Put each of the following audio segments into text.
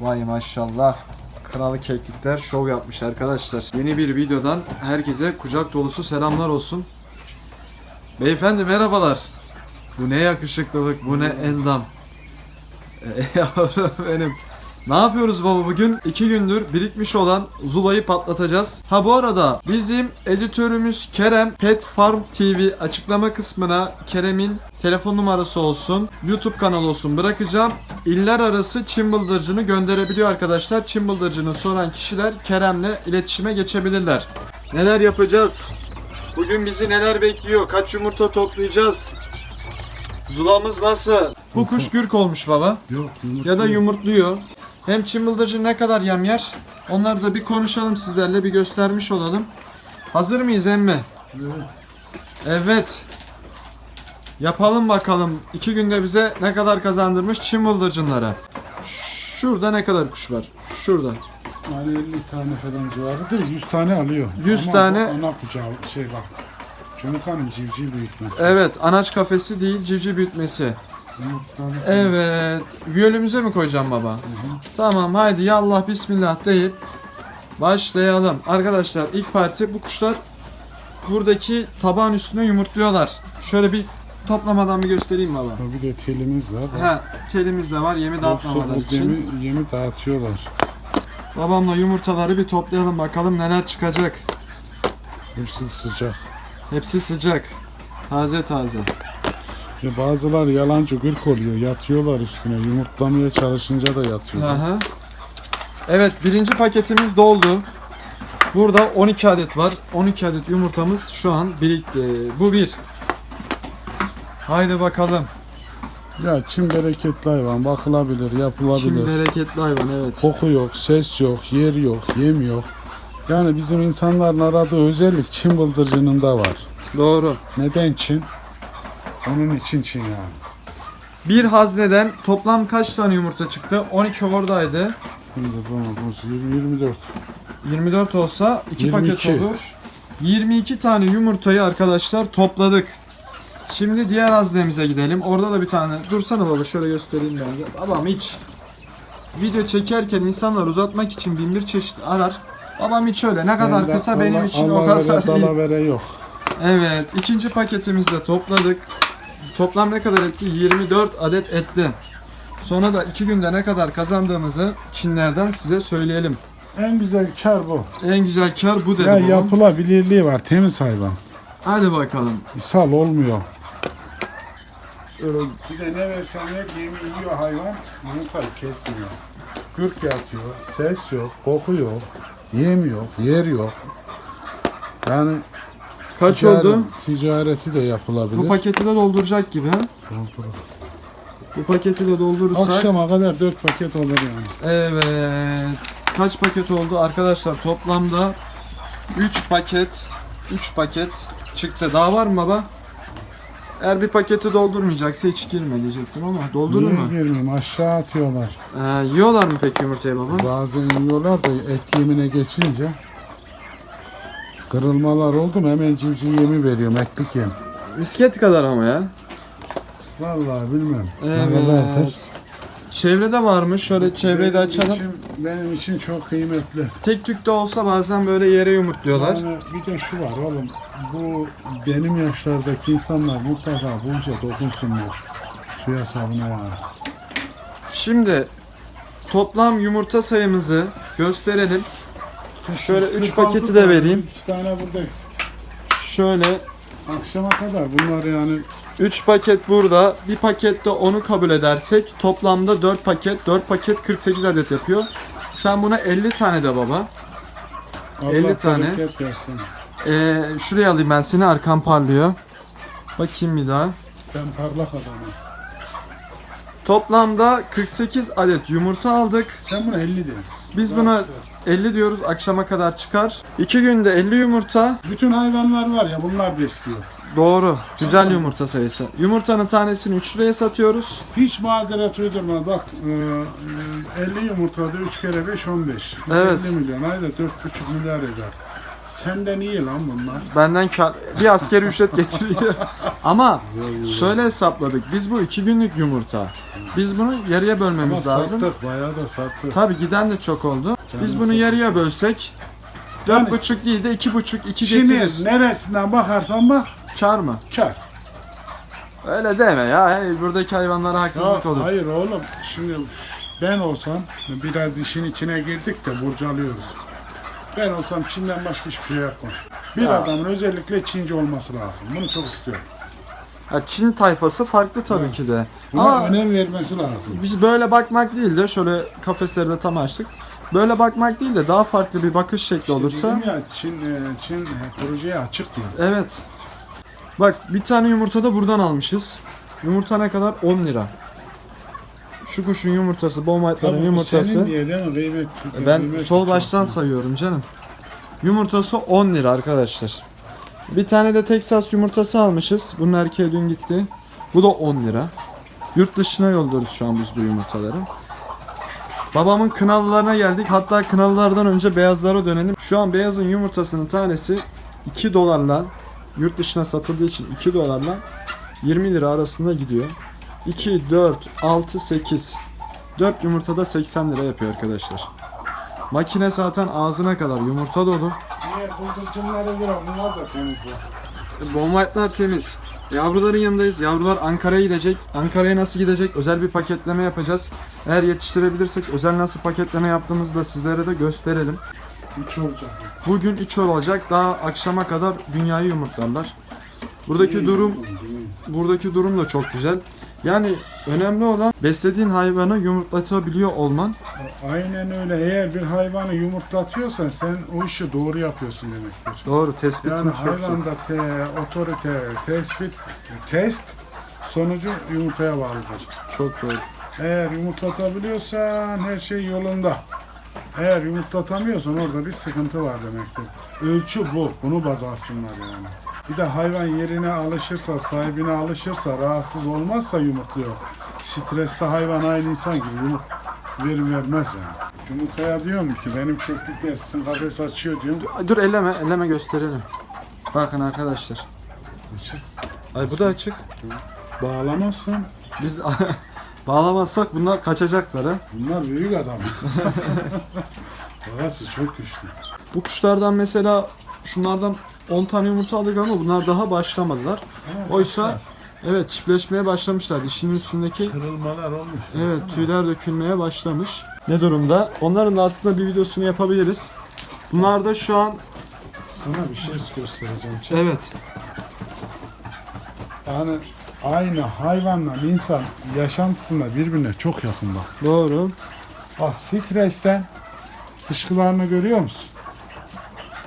Vay maşallah. Kralı keklikler şov yapmış arkadaşlar. Yeni bir videodan herkese kucak dolusu selamlar olsun. Beyefendi merhabalar. Bu ne yakışıklılık, bu ne endam. Yavrum benim. Ne yapıyoruz baba bugün? İki gündür birikmiş olan Zula'yı patlatacağız. Ha bu arada bizim editörümüz Kerem Pet Farm TV açıklama kısmına Kerem'in telefon numarası olsun, YouTube kanalı olsun bırakacağım. İller arası çim bıldırcını gönderebiliyor arkadaşlar. Çim bıldırcını soran kişiler Kerem'le iletişime geçebilirler. Neler yapacağız? Bugün bizi neler bekliyor? Kaç yumurta toplayacağız? Zulamız nasıl? Bu kuş gürk olmuş baba. Yok Ya da yumurtluyor. Hem çimıldırcı ne kadar yem yer? Onları da bir konuşalım sizlerle bir göstermiş olalım. Hazır mıyız emmi? Evet. Evet. Yapalım bakalım. İki günde bize ne kadar kazandırmış çim bıldırcınlara. Şurada ne kadar kuş var? Şurada. Yani 50 tane falan civarıdır. 100 tane alıyor. 100 Ama tane- Ana kucağı şey bak. Çocuk hanım civciv büyütmesi. Evet, anaç kafesi değil, civciv büyütmesi. Evet. Viyolümüze mi koyacağım baba? Tamam haydi ya Allah bismillah deyip başlayalım. Arkadaşlar ilk parti bu kuşlar buradaki tabağın üstüne yumurtluyorlar. Şöyle bir toplamadan bir göstereyim baba. Bir de telimiz var. Ha, telimiz de var yemi dağıtmamalar için. yemi, yemi dağıtıyorlar. Babamla yumurtaları bir toplayalım bakalım neler çıkacak. Hepsi sıcak. Hepsi sıcak. Taze taze. Ya bazılar yalancı gırk oluyor. Yatıyorlar üstüne. Yumurtlamaya çalışınca da yatıyorlar. Aha. Evet birinci paketimiz doldu. Burada 12 adet var. 12 adet yumurtamız şu an birikti. Bu bir. Haydi bakalım. Ya çim bereketli hayvan. Bakılabilir, yapılabilir. Şimdi bereketli hayvan evet. Koku yok, ses yok, yer yok, yem yok. Yani bizim insanların aradığı özellik Çin bıldırcının da var. Doğru. Neden Çin? Onun için Çin yani. Bir hazneden toplam kaç tane yumurta çıktı? 12 oradaydı. Şimdi bu, bu 24. 24 olsa 2 paket 22. olur. 22 tane yumurtayı arkadaşlar topladık. Şimdi diğer haznemize gidelim. Orada da bir tane. Dursana baba şöyle göstereyim ben. Babam hiç video çekerken insanlar uzatmak için bin bir çeşit arar. Babam hiç öyle. Ne kadar Bende kısa benim Allah- için o Allah kadar vere, iyi. dala vere yok. Evet, ikinci paketimizi de topladık. Toplam ne kadar etti? 24 adet etti. Sonra da iki günde ne kadar kazandığımızı Çinlerden size söyleyelim. En güzel kar bu. En güzel kar bu dedi Ya babam. yapılabilirliği var, temiz hayvan. Hadi bakalım. İshal olmuyor. Öyle Bir de ne versen ver yemi yiyor hayvan, yumurtayı kesmiyor. Gürk yatıyor, ses yok, koku yok, yem yok, yer yok. Yani Kaç ticaret- oldu? Ticareti de yapılabilir. Bu paketi de dolduracak gibi. ha? Bu paketi de doldurursak. Akşama kadar 4 paket olur yani. Evet. Kaç paket oldu arkadaşlar? Toplamda 3 paket 3 paket çıktı. Daha var mı baba? Eğer bir paketi doldurmayacaksa hiç girme diyecektim ama doldurur Niye mu? girmeyeyim? Aşağı atıyorlar. Ee, yiyorlar mı peki yumurtayı baba? Bazen yiyorlar da et yemine geçince kırılmalar oldu mu hemen civciv yemi veriyorum etlik yem. Misket kadar ama ya. Vallahi bilmem. Ne Evet. kadardır? Çevrede varmış. Şöyle çevreyi de Benim açalım. için- benim için çok kıymetli. Tek tük de olsa bazen böyle yere yumurtluyorlar. Yani bir de şu var oğlum. Bu benim yaşlardaki insanlar mutlaka bu işe dokunsunlar. Suya sabuna yani. Şimdi toplam yumurta sayımızı gösterelim. Şöyle üç 46 paketi de vereyim. İki tane burada eksik. Şöyle Akşama kadar bunlar yani 3 paket burada. Bir pakette onu kabul edersek toplamda 4 paket. 4 paket 48 adet yapıyor. Sen buna 50 tane de baba. Allah 50 tane. bereket versin. Ee, şuraya alayım ben seni. Arkam parlıyor. Bakayım bir daha. Ben parlak adamım. Toplamda 48 adet yumurta aldık. Sen buna 50 de. Biz buna 50 diyoruz. Akşama kadar çıkar. 2 günde 50 yumurta. Bütün hayvanlar var ya bunlar besliyor. Doğru. Güzel yumurta sayısı. Yumurtanın tanesini 3 liraya satıyoruz. Hiç mazeret uydurma. Bak e, e, 50 yumurtada 3 kere 5 15. Evet. 150 milyon ayda 4,5 milyar eder. Senden iyi lan bunlar. Benden kar, bir askeri ücret getiriyor. Ama şöyle hesapladık. Biz bu iki günlük yumurta. Biz bunu yarıya Ama bölmemiz lazım. sattık bayağı da sattık. Tabi giden de çok oldu. Biz bunu yarıya satacak. bölsek Yani- dört buçuk değil de iki buçuk iki Çin'in getirir. neresinden bakarsan bak Kar mı? kar. Öyle deme ya. Hey, buradaki hayvanlara haksızlık Ya olur. hayır oğlum şimdi şş, ben olsam biraz işin içine girdik de burcalıyoruz. Ben olsam Çin'den başka hiçbir şey yapmam. Bir Ya. adamın özellikle Çinci olması lazım. Bunu çok istiyorum. Ya Çin tayfası farklı tabii ki de. Buna Ama önem vermesi lazım. biz böyle bakmak değil de şöyle kafesleri de tam açtık. Böyle bakmak değil de daha farklı bir bakış şekli olursa. dedim ya Çin, e, Çin e, projeye açık diyor. Evet. Bak bir tane yumurta da buradan almışız. Yumurta ne kadar? 10 lira. Şu kuşun yumurtası, Bombaytların yumurtası. senin diye? Kıymet, Ben kıymet sol çok. baştan sayıyorum canım. Yumurtası 10 lira arkadaşlar. Bir tane de Texas yumurtası almışız. Bunun erkeği dün gitti. Bu da 10 lira. Yurt dışına yolluyoruz şu an biz bu yumurtaları. Babamın kınalılarına geldik. Hatta kınalılardan önce beyazlara dönelim. Şu an beyazın yumurtasının tanesi 2 dolarla yurt dışına satıldığı için 2 dolarla 20 lira arasında gidiyor. 2, 4, 6, 8. 4 yumurtada 80 lira yapıyor arkadaşlar. Makine zaten ağzına kadar yumurta dolu. Diğer bıldırcınlara göre bunlar da temiz bak. Bombaytlar temiz. Yavruların yanındayız. Yavrular Ankara'ya gidecek. Ankara'ya nasıl gidecek? Özel bir paketleme yapacağız. Eğer yetiştirebilirsek özel nasıl paketleme yaptığımızı da sizlere de gösterelim. Üç olacak. Bugün 3 olacak. Daha akşama kadar dünyayı yumurtlarlar. Buradaki durum buradaki durum da çok güzel. Yani önemli olan beslediğin hayvanı yumurtlatabiliyor olman. Aynen öyle. Eğer bir hayvanı yumurtlatıyorsan sen o işi doğru yapıyorsun demektir. Doğru tespitiniz Yani hayvanda te, otorite, tespit, test sonucu yumurtaya bağlıdır. Çok doğru. Eğer yumurtlatabiliyorsan her şey yolunda. Eğer yumurtlatamıyorsan orada bir sıkıntı var demektir. Ölçü bu. Bunu baz alsınlar yani. Bir de hayvan yerine alışırsa, sahibine alışırsa, rahatsız olmazsa yumurtluyor. Streste hayvan aynı insan gibi yumurt verim vermez yani. Yumurtaya diyorum ki benim keklikler sizin kafes açıyor diyorum. Dur elleme, elleme gösterelim. Bakın arkadaşlar. Açık. Ay bu da açık. Bağlamazsan Biz bağlamazsak bunlar kaçacaklar ha. bunlar büyük adam. Burası çok güçlü. Bu kuşlardan mesela şunlardan 10 tane yumurta aldık ama bunlar daha başlamadılar. Oysa evet çiftleşmeye başlamışlar. Dişinin üstündeki Kırılmalar olmuş. evet tüyler dökülmeye başlamış. Ne durumda? Onların da aslında bir videosunu yapabiliriz. Bunlar da şu an Sana bir şey göstereceğim. Çek. evet Yani aynı hayvanla insan yaşantısında birbirine çok yakın bak. doğru. Bak stresten dışkılarını görüyor musun?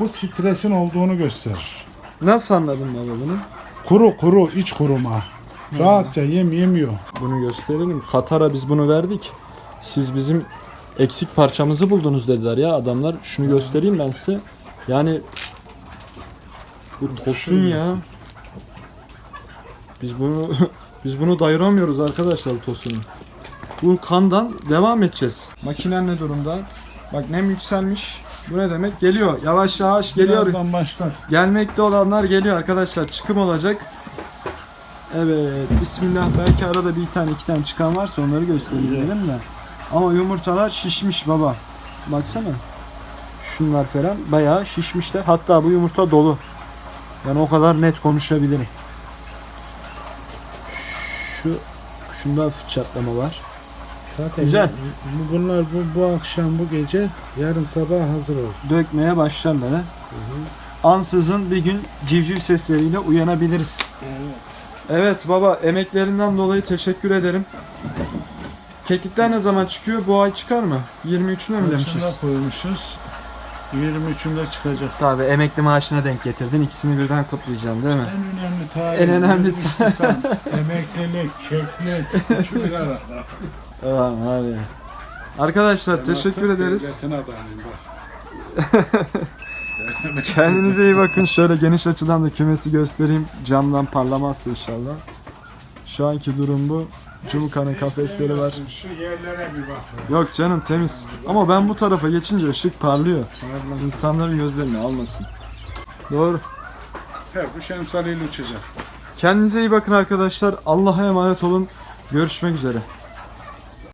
Bu stresin olduğunu gösterir. Nasıl anladın baba bunu? Kuru kuru iç kuruma. Rahatça yem yemiyor. Bunu gösterelim. Katar'a biz bunu verdik. Siz bizim eksik parçamızı buldunuz dediler ya adamlar. Şunu göstereyim ben size. Yani bu tosun ya. Biz bunu biz bunu dayıramıyoruz arkadaşlar tosunu. Bu kandan devam edeceğiz. Makinen ne durumda? Bak nem yükselmiş. Bu ne demek? Geliyor. Yavaş yavaş geliyor. Birazdan başlar. Gelmekte olanlar geliyor arkadaşlar. Çıkım olacak. Evet. Bismillah. Belki arada bir tane iki tane çıkan varsa onları gösterelim de. Ama yumurtalar şişmiş baba. Baksana. Şunlar falan bayağı şişmişler. Hatta bu yumurta dolu. Ben o kadar net konuşabilirim. Şu şunda hafif çatlama var. Zaten Güzel. bu- Bunlar bu, bu akşam bu gece yarın sabah hazır ol. Dökmeye başlarlar ha. Ansızın bir gün civciv sesleriyle uyanabiliriz. Evet. Evet baba emeklerinden dolayı teşekkür ederim. Kekikler ne zaman çıkıyor? Bu ay çıkar mı? 23'üne mi demişiz? Koymuşuz? 23'ünde çıkacak. Tabii emekli maaşına denk getirdin. İkisini birden kutlayacağım değil mi? En önemli tarih. En önemli 23 Nisan. Emeklilik, keklik, üçü bir arada. Tamam abi. Arkadaşlar Ben teşekkür ederiz. devletin adamıyım bak. Kendinize iyi bakın. Şöyle geniş açıdan da kümesi göstereyim. Camdan parlamazsa inşallah. Şu anki durum bu. Cumuka'nın kafesleri var. Şu yerlere bir bak. be. Yok canım temiz. Ama ben bu tarafa geçince ışık parlıyor. Parlasın. İnsanların gözlerini almasın. Doğru. Her kuş emsaliyle uçacak. Kendinize iyi bakın arkadaşlar. Allah'a emanet olun. Görüşmek üzere.